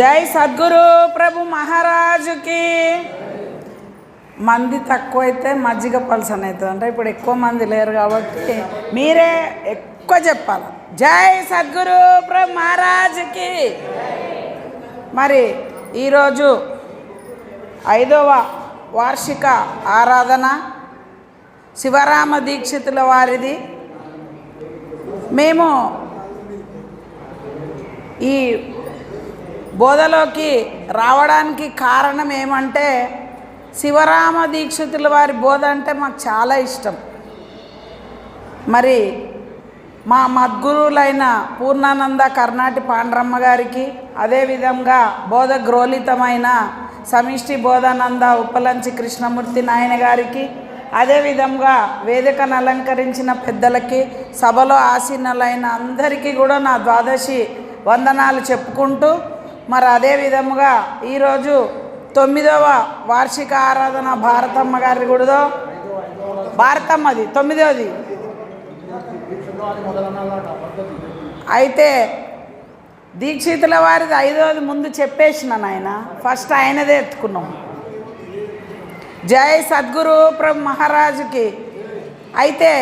జై సద్గురు ప్రభు మహారాజుకి. మంది తక్కువైతే మజ్జిగ పలసన అవుతుంది అంటే ఇప్పుడు ఎక్కువ మంది లేరు కాబట్టి మీరే ఎక్కువ చెప్పాలి. జై సద్గురు ప్రభు మహారాజుకి. మరి ఈరోజు ఐదవ వార్షిక ఆరాధన శివరామ దీక్షితుల వారిది. మేము ఈ బోధలోకి రావడానికి కారణం ఏమంటే శివరామ దీక్షితుల వారి బోధ అంటే మాకు చాలా ఇష్టం. మరి మా మద్గురులైన పూర్ణానంద కర్ణాటి పాండ్రమ్మ గారికి అదేవిధంగా బోధ గ్రోలితమైన సమిష్టి బోధానంద ఉప్పలంచి కృష్ణమూర్తి నాయన గారికి అదేవిధంగా వేదికను అలంకరించిన పెద్దలకి సభలో ఆసీనులైన అందరికీ కూడా నా ద్వాదశి వందనాలు చెప్పుకుంటూ మరి అదే విధముగా ఈరోజు తొమ్మిదవ వార్షిక ఆరాధన భారతమ్మ గారి గుడిదో? భారతమ్మది తొమ్మిదవది. అయితే దీక్షితుల వారిది ఐదవది ముందు చెప్పేసిన నాయన ఫస్ట్ ఆయనదే ఎత్తుకున్నాం. జై సద్గురు ప్రభు మహారాజుకి. అయితే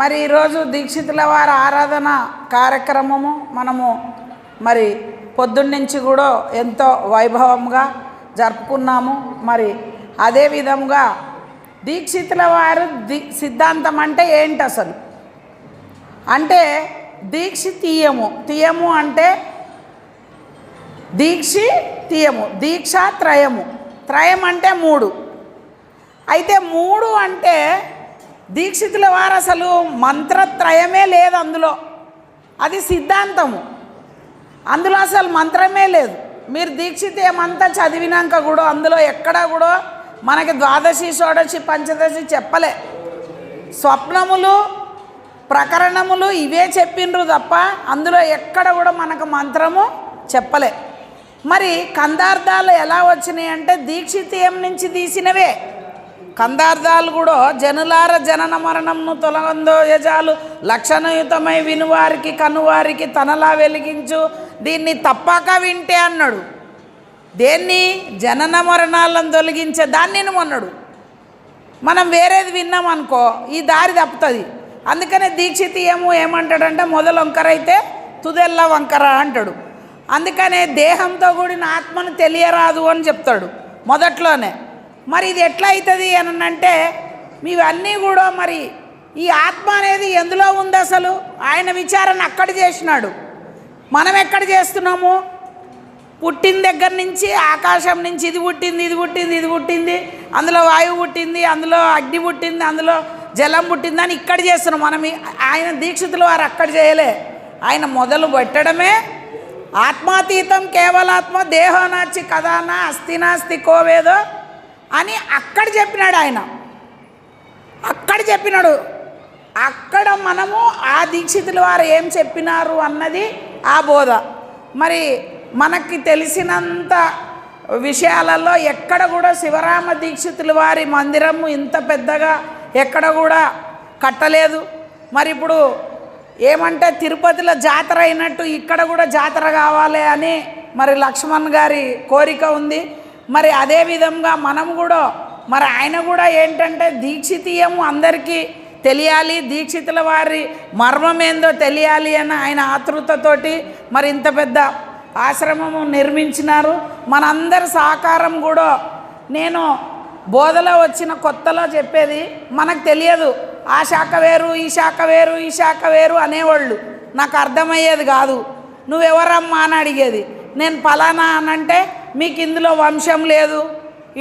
మరి ఈరోజు దీక్షితుల వారి ఆరాధన కార్యక్రమము మనము మరి పొద్దున్నుంచి కూడా ఎంతో వైభవంగా జరుపుకున్నాము. మరి అదే విధంగా దీక్షితుల వారు ది సిద్ధాంతం అంటే ఏంటి అసలు అంటే దీక్ష తీయము. తీయము అంటే దీక్షి తీయము. దీక్ష త్రయము. త్రయం అంటే మూడు. అయితే మూడు అంటే దీక్షితుల వారు అసలు మంత్రత్రయమే లేదు అందులో. అది సిద్ధాంతము. అందులో అసలు మంత్రమే లేదు. మీరు దీక్షితేమంతా చదివినాక కూడా అందులో ఎక్కడ కూడా మనకి ద్వాదశి షోడశి పంచదశి చెప్పలే. స్వప్నములు ప్రకరణములు ఇవే చెప్పిండ్రు తప్ప అందులో ఎక్కడ కూడా మనకు మంత్రము చెప్పలే. మరి కందార్థాలు ఎలా వచ్చినాయి అంటే దీక్షితీయం నుంచి తీసినవే. కందార్థాలు కూడా జనులార జనన మరణంను తొలగందో యజాలు లక్షణయుతమై వినువారికి కనువారికి తనలా వెలిగించు. దీన్ని తప్పక వింటే అన్నాడు. దేన్ని? జనన మరణాలను తొలగించే దాన్ని అన్నాడు. మనం వేరేది విన్నాం అనుకో ఈ దారి తప్పుతుంది. అందుకనే దీక్షితీయము ఏమంటాడంటే మొదలు వంకర అయితే తుదెల్ల వంకర అంటాడు. అందుకనే దేహంతో కూడిన ఆత్మను తెలియరాదు అని చెప్తాడు. మొదట్లోనే. మరి ఇది ఎట్లా అవుతుంది అని అంటే మీవన్నీ కూడా మరి ఈ ఆత్మ అనేది ఎందులో ఉంది అసలు? ఆయన విచారణ అక్కడ చేసినాడు. మనం ఎక్కడ చేస్తున్నాము? పుట్టిన దగ్గర నుంచి ఆకాశం నుంచి ఇది పుట్టింది ఇది పుట్టింది ఇది పుట్టింది అందులో వాయువు పుట్టింది అందులో అగ్ని పుట్టింది అందులో జలం పుట్టింది అని ఇక్కడ చేస్తున్నాం. మనం ఆయన దీక్షితులు వారు అక్కడ చేయలే. ఆయన మొదలు పెట్టడమే ఆత్మాతీతం కేవలాత్మ దేహోనాచి కథానా అస్థినాస్తి కోవేదో అని అక్కడ చెప్పినాడు ఆయన. అక్కడ చెప్పినాడు. అక్కడ మనము ఆ దీక్షితుల వారు ఏం చెప్పినారు అన్నది ఆ బోధ. మరి మనకి తెలిసినంత విషయాలలో ఎక్కడ కూడా శివరామ దీక్షితుల వారి మందిరము ఇంత పెద్దగా ఎక్కడ కూడా కట్టలేదు. మరి ఇప్పుడు ఏమంటే తిరుపతిలో జాతర అయినట్టు ఇక్కడ కూడా జాతర కావాలి అని మరి లక్ష్మణ్ గారి కోరిక ఉంది. మరి అదే విధంగా మనం కూడా మరి ఆయన కూడా ఏంటంటే దీక్షితీయము అందరికీ తెలియాలి దీక్షితుల వారి మర్మం ఏందో తెలియాలి అని ఆయన ఆతృతతోటి మరి ఇంత పెద్ద ఆశ్రమము నిర్మించినారు. మనందరి సహకారం కూడా నేను బోధలో వచ్చిన కొత్తలో చెప్పేది మనకు తెలియదు ఆ శాఖ వేరు ఈ శాఖ వేరు ఈ శాఖ వేరు అనేవాళ్ళు. నాకు అర్థమయ్యేది కాదు. నువ్వెవరమ్మా అని అడిగేది. నేను ఫలానా అనంటే మీకు ఇందులో వంశం లేదు.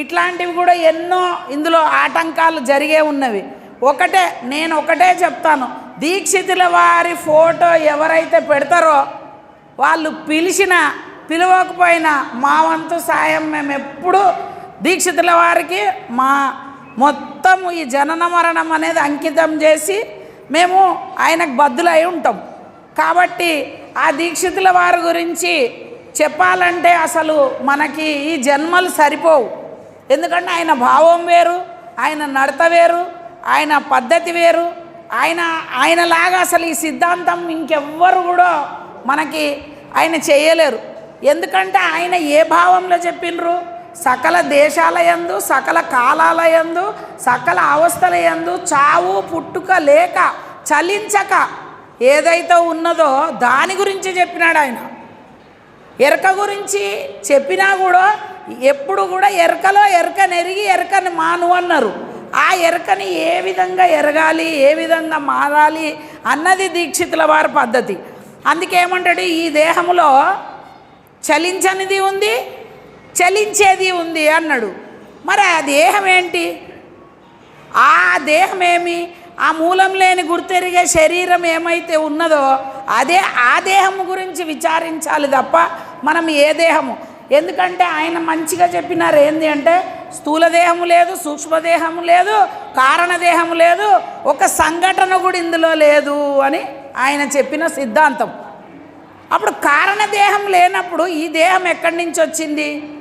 ఇట్లాంటివి కూడా ఎన్నో ఇందులో ఆటంకాలు జరిగే ఉన్నవి. ఒకటే నేను ఒకటే చెప్తాను. దీక్షితుల వారి ఫోటో ఎవరైతే పెడతారో వాళ్ళు పిలిచిన పిలవకపోయినా మా వంతు సాయం మేము ఎప్పుడూ దీక్షితుల వారికి మా మొత్తం ఈ జనన మరణం అనేది అంకితం చేసి మేము ఆయనకు బద్దులై ఉంటాం. కాబట్టి ఆ దీక్షితుల వారి గురించి చెప్పాలంటే అసలు మనకి ఈ జన్మలు సరిపోవు. ఎందుకంటే ఆయన భావం వేరు ఆయన నడత వేరు ఆయన పద్ధతి వేరు. ఆయన ఆయనలాగా అసలు ఈ సిద్ధాంతం ఇంకెవ్వరు కూడా మనకి ఆయన చేయలేరు. ఎందుకంటే ఆయన ఏ భావంలో చెప్పిండ్రు సకల దేశాల యందు సకల కాలాల యందు సకల అవస్థల యందు చావు పుట్టుక లేక చలించక ఏదైతే ఉన్నదో దాని గురించి చెప్పినాడు ఆయన. ఎరక గురించి చెప్పినా కూడా ఎప్పుడు కూడా ఎరకలో ఎరకని ఎరిగి ఎరకని మాను అన్నారు. ఆ ఎరకని ఏ విధంగా ఎరగాలి ఏ విధంగా మారాలి అన్నది దీక్షితుల వారి పద్ధతి. అందుకేమంటాడు ఈ దేహంలో చలించనిది ఉంది చలించేది ఉంది అన్నాడు. మరి ఆ దేహం ఏంటి? ఆ దేహం ఏమి? ఆ మూలం లేని గుర్తెరిగే శరీరం ఏమైతే ఉన్నదో అదే ఆ దేహం గురించి విచారించాలి తప్ప మనం ఏ దేహము? ఎందుకంటే ఆయన మంచిగా చెప్పినారు ఏంది అంటే స్థూలదేహము లేదు సూక్ష్మదేహము లేదు కారణదేహము లేదు ఒక సంఘటన కూడా ఇందులో లేదు అని ఆయన చెప్పిన సిద్ధాంతం. అప్పుడు కారణదేహం లేనప్పుడు ఈ దేహం ఎక్కడి నుంచి వచ్చింది?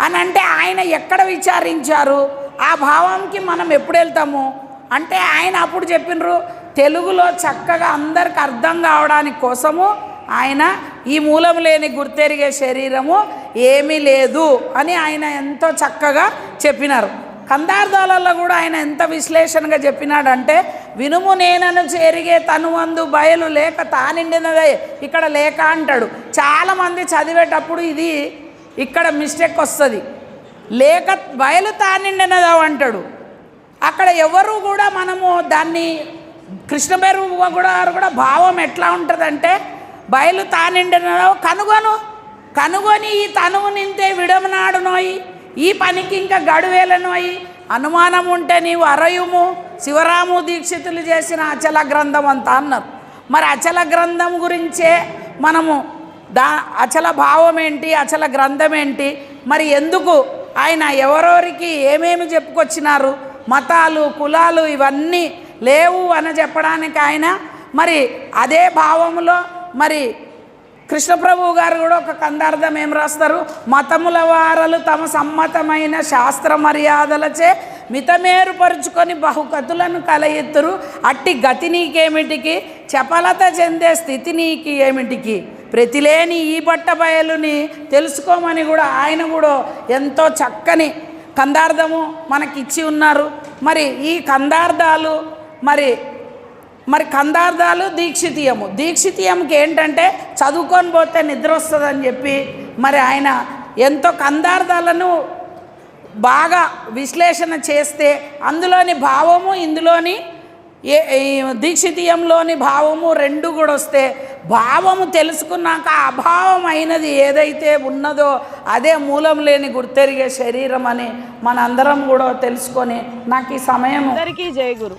అని అంటే ఆయన ఎక్కడ విచారించారు? ఆ భావంకి మనం ఎప్పుడు వెళ్తాము? అంటే ఆయన అప్పుడు చెప్పినరు తెలుగులో చక్కగా అందరికి అర్థం కావడానికి కోసము ఆయన ఈ మూలం లేని గుర్తెరిగే శరీరము ఏమీ లేదు అని ఆయన ఎంతో చక్కగా చెప్పినారు. కందార్థాలలో కూడా ఆయన ఎంత విశ్లేషణగా చెప్పినాడంటే వినుము నేనను చేరిగే తనువందు బయలు లేక తానిండినదే ఇక్కడ లేక అంటాడు. చాలామంది చదివేటప్పుడు ఇది ఇక్కడ మిస్టేక్ వస్తుంది. లేక బయలు తానిండినదా అంటాడు. అక్కడ ఎవరు కూడా మనము దాన్ని కృష్ణ భైరవ కూడా కూడా భావం ఎట్లా ఉంటుందంటే బయలు తానిండినో కనుగొను. కనుగొని ఈ తనువు నింతే విడమనాడునోయి. ఈ పనికి ఇంకా గడువేలనోయి. అనుమానం ఉంటే నీవు అరయుము. శివరాము దీక్షితులు చేసిన అచల గ్రంథం అంతా అన్నారు. మరి అచల గ్రంథం గురించే మనము దా అచల భావం ఏంటి అచల గ్రంథం ఏంటి మరి ఎందుకు ఆయన ఎవరెవరికి ఏమేమి చెప్పుకొచ్చినారు? మతాలు కులాలు ఇవన్నీ లేవు అని చెప్పడానికి ఆయన మరి అదే భావములో మరి కృష్ణప్రభు గారు కూడా ఒక కందార్థం ఏం రాస్తారు? మతముల వారలు తమ సమ్మతమైన శాస్త్ర మర్యాదలచే మితమేరుపరుచుకొని బహుకతులను కలయిత్తురు. అట్టి గతి నీకేమిటికి? చపలత చెందే స్థితి నీకి ఏమిటికి? ప్రతిలేని ఈ బట్ట బయలుని తెలుసుకోమని కూడా ఆయన కూడా ఎంతో చక్కని కందార్థము మనకిచ్చి ఉన్నారు. మరి ఈ కందార్థాలు మరి మరి కందార్థాలు దీక్షితీయము. దీక్షితీయంకి ఏంటంటే చదువుకొని పోతే నిద్ర వస్తుందని చెప్పి మరి ఆయన ఎంతో కందార్థాలను బాగా విశ్లేషణ చేస్తే అందులోని భావము ఇందులోని ఏ ఈ దీక్షితీయంలోని భావము రెండు కూడా వస్తే భావము తెలుసుకున్నాక అభావం అయినది ఏదైతే ఉన్నదో అదే మూలం లేని గుర్తెరిగే శరీరం అని మనందరం కూడా తెలుసుకొని నాకు ఈ సమయం అందరికీ జయగురు